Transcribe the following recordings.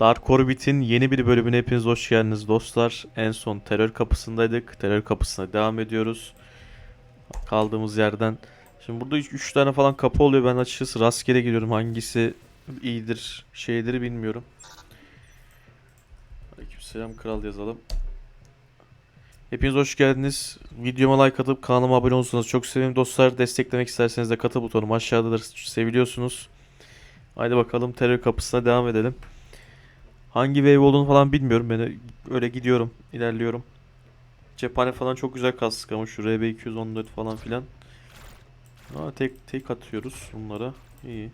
Dark Orbit'in yeni bir bölümüne hepiniz hoş geldiniz dostlar. En son terör kapısındaydık. Terör kapısına devam ediyoruz. Kaldığımız yerden. Şimdi burada 3 tane falan kapı oluyor. Ben açıkçası rastgele giriyorum. Hangisi iyidir, şeydir bilmiyorum. Aleykümselam kral yazalım. Hepiniz hoş geldiniz. Videoma like atıp kanalıma abone olursanız çok sevinirim dostlar. Desteklemek isterseniz de katıl butonum aşağıdadır. Seviliyorsunuz. Haydi bakalım terör kapısına devam edelim. Hangi wave olduğunu falan bilmiyorum. Ben öyle gidiyorum, ilerliyorum. Cephane falan çok güzel kastık ama şu RB214 falan filan. Aa, tek tek atıyoruz bunlara. İyi.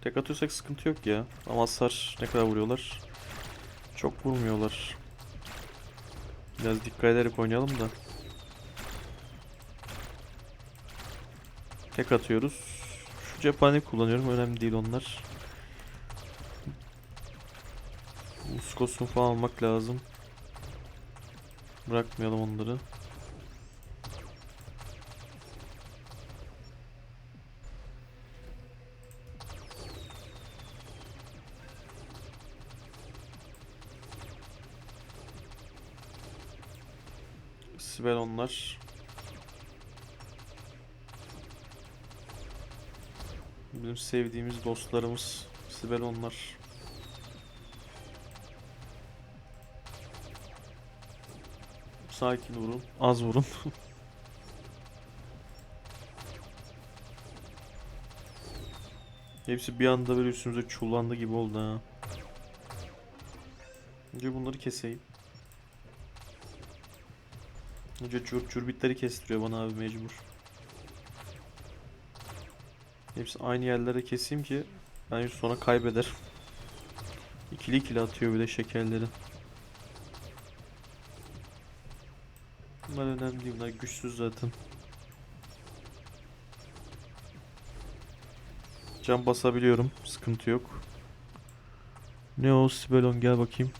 Tek atıyorsak sıkıntı yok ya. Ama hasar ne kadar vuruyorlar? Çok vurmuyorlar. Biraz dikkat ederek oynayalım da. Tek atıyoruz. Şu cephaneyi kullanıyorum. Önemli değil onlar. Uskosunu falan almak lazım. Bırakmayalım onları. Sibel onlar. Bizim sevdiğimiz dostlarımız Sibel onlar. Sakin vurun. Az vurun. Hepsi bir anda böyle üstümüze çullandı gibi oldu ha. Önce bunları keseyim. Önce cur curbitleri kestiriyor bana abi mecbur. Hepsi aynı yerlere keseyim ki ben sonra kaybederim. İkili ikili atıyor bir de şekerleri. Bunlar önemli değil. Bunlar güçsüz zaten. Can basabiliyorum. Sıkıntı yok. Ne o Sibelon gel bakayım.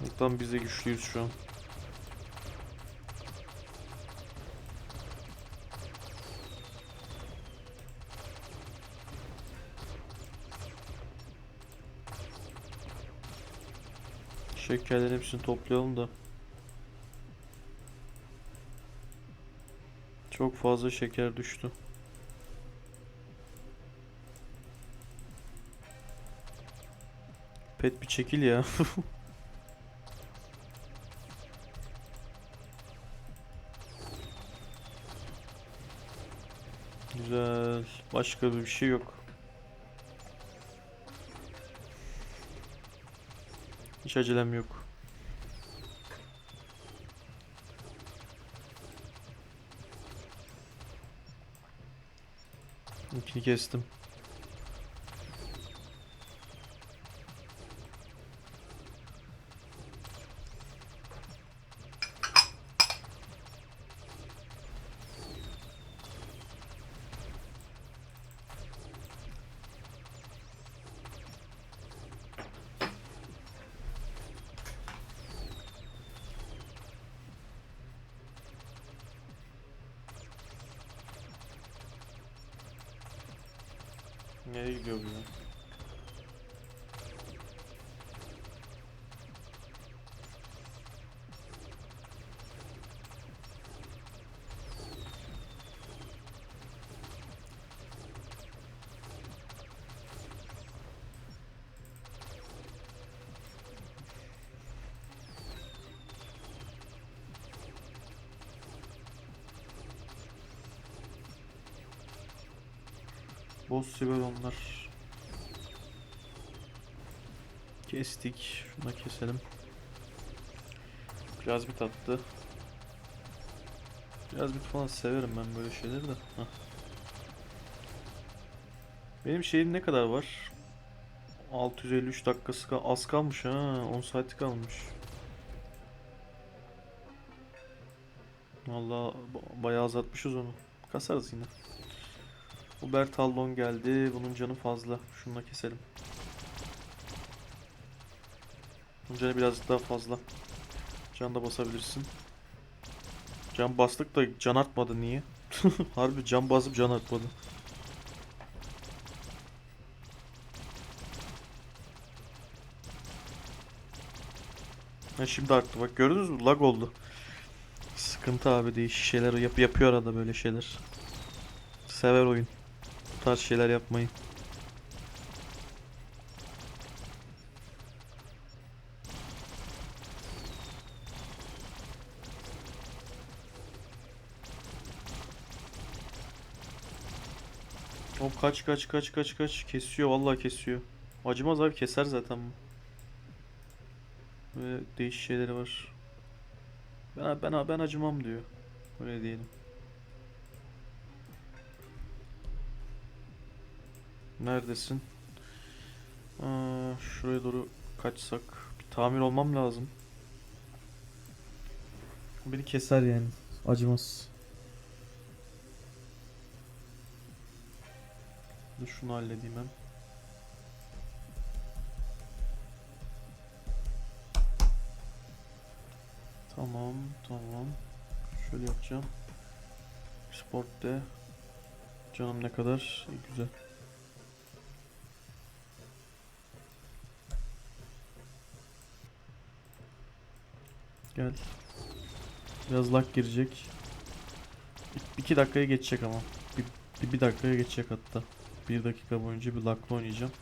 Muhtemelen biz de güçlüyüz şu an. Şekerlerin hepsini toplayalım da. Çok fazla şeker düştü. Pet bir çekil ya. Güzel. Başka bir şey yok. Hiç acelem yok. İkini kestim. Nereye gidiyor bu ya? Boz Sibel onlar. Kestik. Şuna keselim. Biraz bit attı. Biraz bit falan severim ben böyle şeyleri de. Hah. Benim şeyim ne kadar var? 653 dakikası az kalmış ha. 10 saati kalmış. Vallahi ba- bayağı azaltmışız onu. Kasarız yine. Uber Tallon geldi. Bunun canı fazla. Şununla keselim. Bunun canı birazcık daha fazla. Can da basabilirsin. Can bastık da can artmadı niye? Harbi can basıp can artmadı. Ha şimdi arttı bak gördünüz mü lag oldu. Sıkıntı abi değişik şeyler yap yapıyor arada böyle şeyler. Sever oyun. Tarz şeyler yapmayı. Hop kaç kaç kaç kaç kaç kesiyor vallahi kesiyor. Acımaz abi keser zaten bu. Böyle değişik şeyleri var. Ben ben ben acımam diyor. Öyle diyelim. Neredesin? Aa, şuraya doğru kaçsak. Bir tamir olmam lazım. Beni keser yani. Acımaz. Dur şunu halledeyim ben. Tamam, tamam. Şöyle yapacağım. Sport de. Canım ne kadar? Güzel. Gel. Biraz lag girecek. İ- İki dakikaya geçecek ama. Bir, bir, dakikaya geçecek hatta. Bir dakika boyunca bir lagla oynayacağım.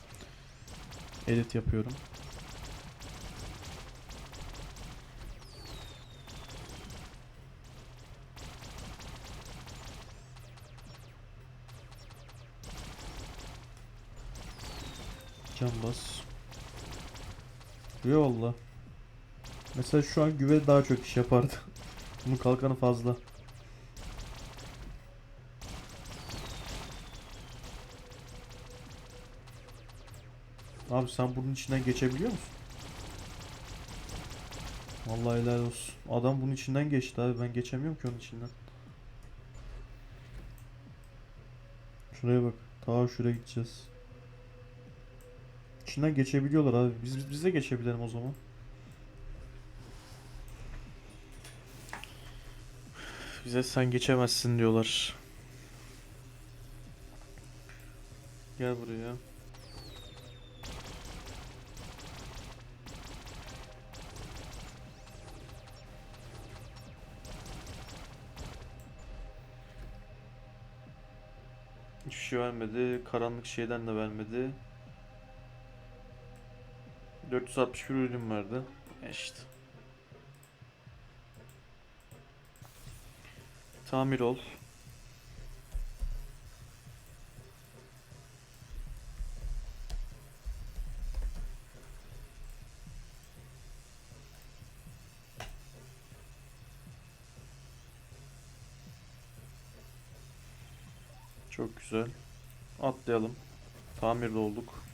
Edit yapıyorum. Can bas. Yo valla. Mesela şu an güve daha çok iş yapardı. Bunun kalkanı fazla. Abi sen bunun içinden geçebiliyor musun? Vallahi helal olsun. Adam bunun içinden geçti abi. Ben geçemiyorum ki onun içinden. Şuraya bak. Ta şuraya gideceğiz. İçinden geçebiliyorlar abi. Biz, biz, biz de geçebilelim o zaman. Bize sen geçemezsin diyorlar. Gel buraya. Hiçbir şey vermedi. Karanlık şeyden de vermedi. 461 ürün verdi. İşte. Tamir ol. Çok güzel. Atlayalım. Tamirde olduk.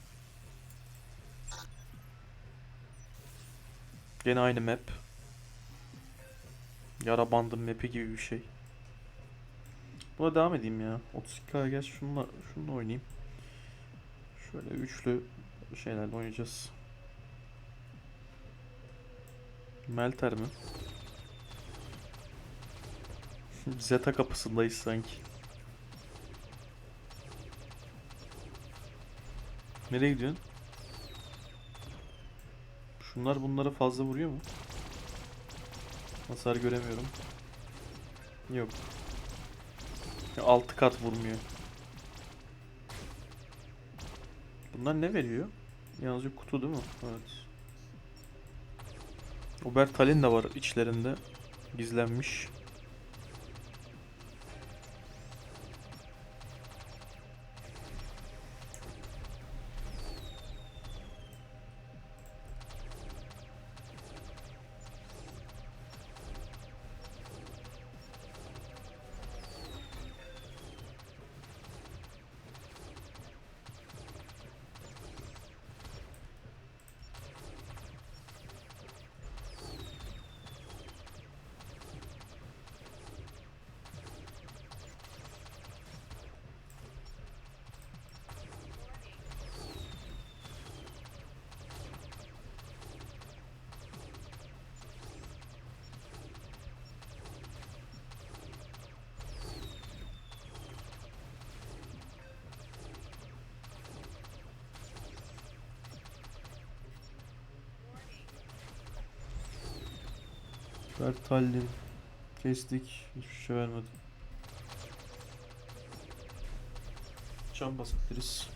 Gene aynı map. Yara bandı map'i gibi bir şey. Buna devam edeyim ya. 32K geç şununla, şununla oynayayım. Şöyle üçlü şeylerle oynayacağız. Melter mi? Zeta kapısındayız sanki. Nereye gidiyorsun? Şunlar bunlara fazla vuruyor mu? Hasar göremiyorum. Yok. Altı kat vurmuyor. Bunlar ne veriyor? Yalnızca kutu değil mi? Evet. Obertalin de var içlerinde. Gizlenmiş. Bertallin. Kestik. Hiçbir şey vermedi. Can basabiliriz.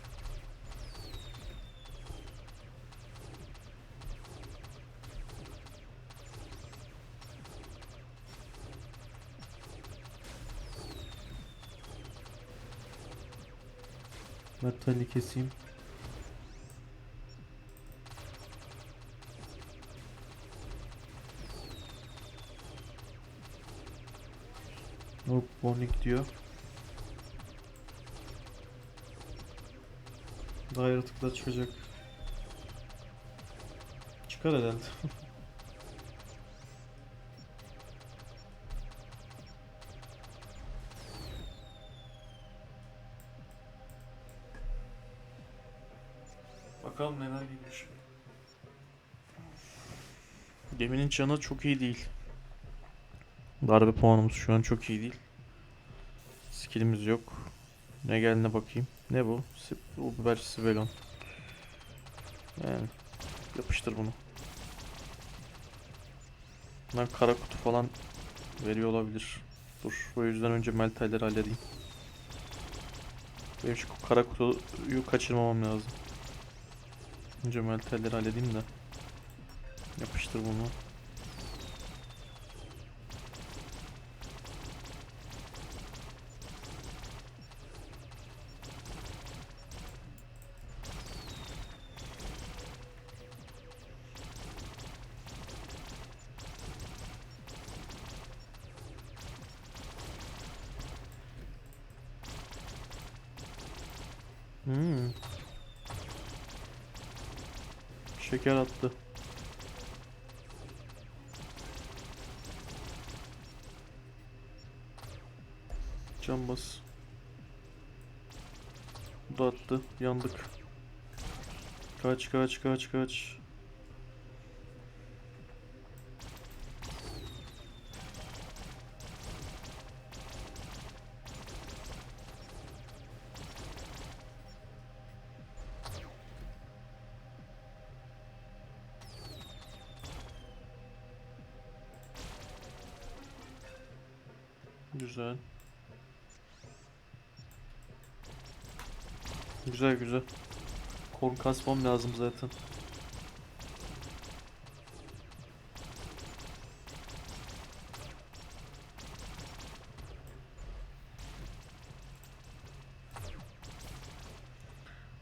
Bertalli keseyim. Bonik diyor. Daha yaratıklar çıkacak. Çıkar herhalde. Bakalım neler geliyor Geminin canı çok iyi değil. Darbe puanımız şu an çok iyi değil. Skillimiz yok. Ne geldiğine bakayım. Ne bu? Bu biber sibelon. Yani yapıştır bunu. Bunlar kara kutu falan veriyor olabilir. Dur o yüzden önce meltayları halledeyim. Benim şu kara kutuyu kaçırmamam lazım. Önce meltayları halledeyim de. Yapıştır bunu. Şeker attı. Can bas. Bu da attı. Yandık. Kaç kaç kaç kaç. Güzel güzel. Korn kasmam lazım zaten.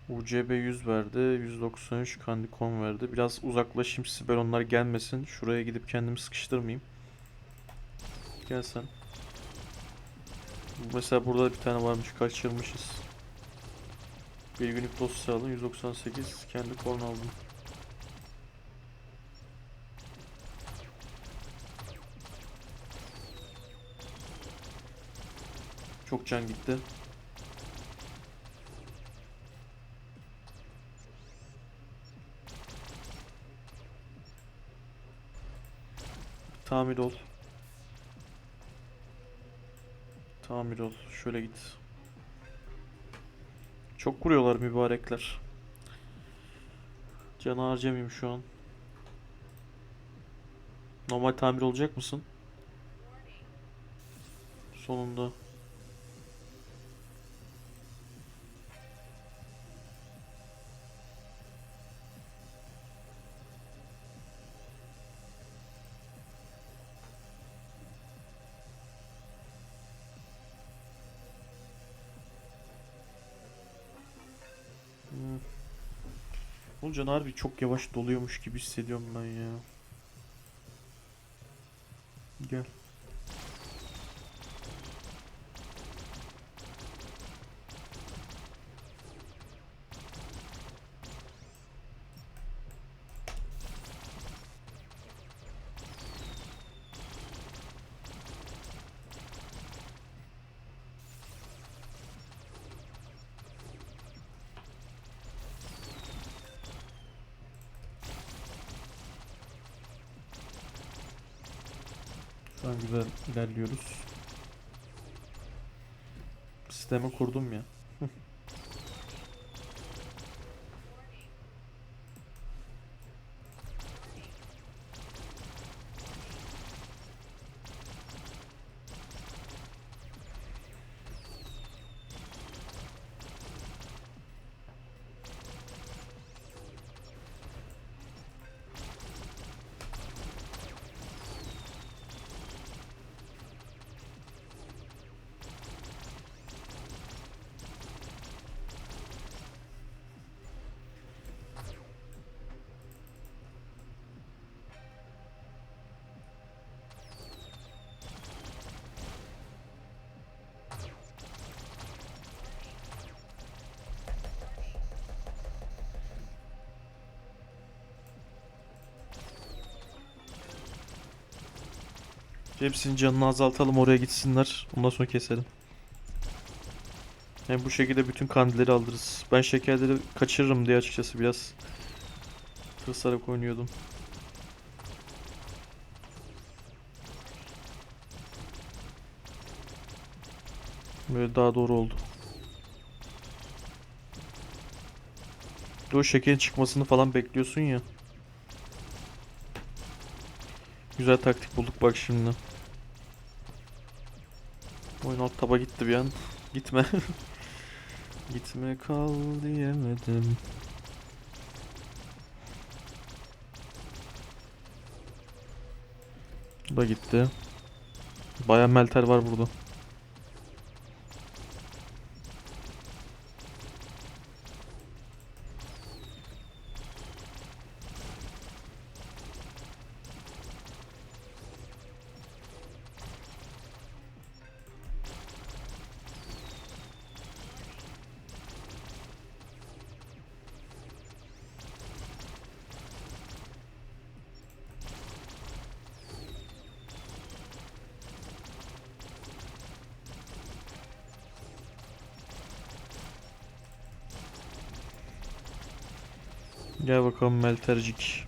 UCB 100 verdi. 193 Kandikon verdi. Biraz uzaklaşayım Sibel onlar gelmesin. Şuraya gidip kendimi sıkıştırmayayım. Gel sen. Mesela burada bir tane varmış kaçırmışız. Bir günlük dosya alın 198 kendi korn aldım. Çok can gitti. Tamir ol. Tamir ol. Şöyle git. Çok vuruyorlar mübarekler. Canı harcamayayım şu an. Normal tamir olacak mısın? Sonunda. Oğlum can harbi çok yavaş doluyormuş gibi hissediyorum ben ya. Gel. Şu an güzel ilerliyoruz. Sistemi kurdum ya. Hepsinin canını azaltalım oraya gitsinler. Ondan sonra keselim. Hem bu şekilde bütün kandilleri alırız. Ben şekerleri kaçırırım diye açıkçası biraz tırsararak oynuyordum. Böyle daha doğru oldu. O şekerin çıkmasını falan bekliyorsun ya. Güzel taktik bulduk bak şimdi. Oyun alt taba gitti bir an. Gitme. Gitme kal diyemedim. Bu da gitti. Baya melter var burada. Gel bakalım meltercik.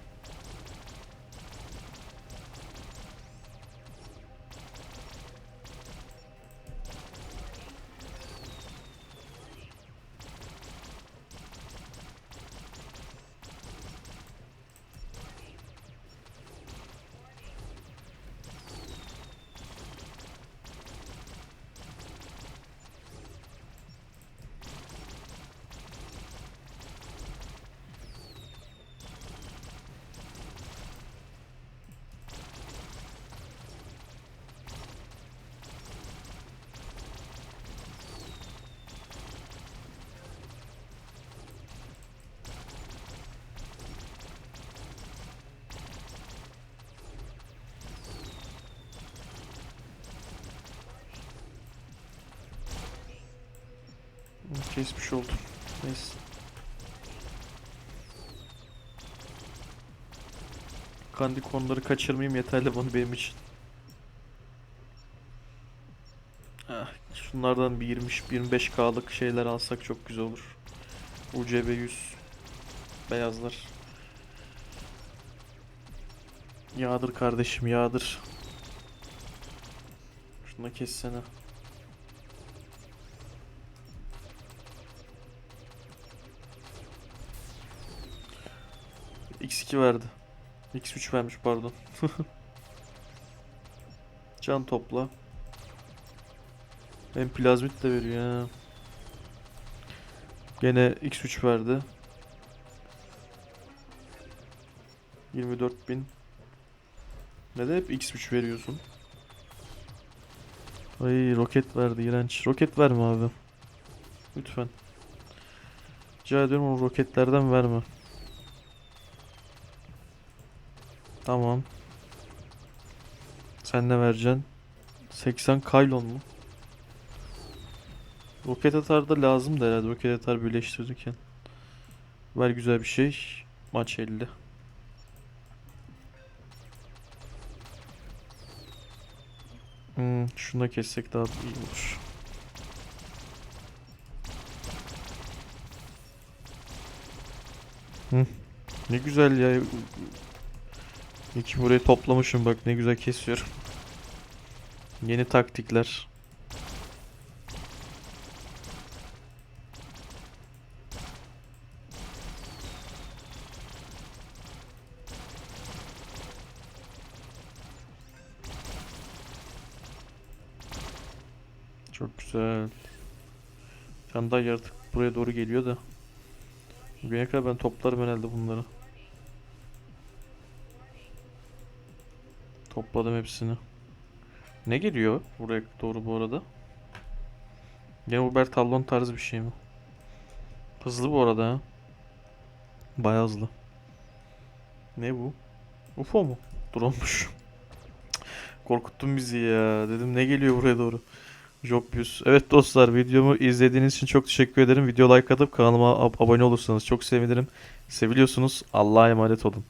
Kesmiş oldum. Neyse. Kandikonları kaçırmayayım yeterli bunu benim için. Ah, şunlardan bir 20-25k'lık şeyler alsak çok güzel olur. UCB 100 beyazlar. Yağdır kardeşim yağdır. Şunu kessene. X2 verdi. X3 vermiş pardon. Can topla. Hem plazmit de veriyor ha. Gene X3 verdi. 24.000 Neden hep X3 veriyorsun? Ay roket verdi iğrenç. Roket verme abi. Lütfen. Rica ediyorum o roketlerden verme. Tamam. Sen ne vereceksin? 80 kaylon mu? Roket atar da lazım da herhalde roket atar birleştirirken. Ver güzel bir şey. Maç 50. Hmm, şunu da kessek daha iyi olur. Hı. Ne güzel ya. İki burayı toplamışım bak ne güzel kesiyorum. Yeni taktikler. Çok güzel. Can daha yaratık buraya doğru geliyor da. Bugüne kadar ben toplarım herhalde bunları. Topladım hepsini. Ne geliyor buraya doğru bu arada? Gene Uber Tallon tarzı bir şey mi? Hızlı bu arada ha. Bayağı hızlı. Ne bu? UFO mu? Drone'muş. Korkuttun bizi ya. Dedim ne geliyor buraya doğru? Jokbius. Evet dostlar videomu izlediğiniz için çok teşekkür ederim. Video like atıp kanalıma ab- abone olursanız çok sevinirim. Seviliyorsunuz. Allah'a emanet olun.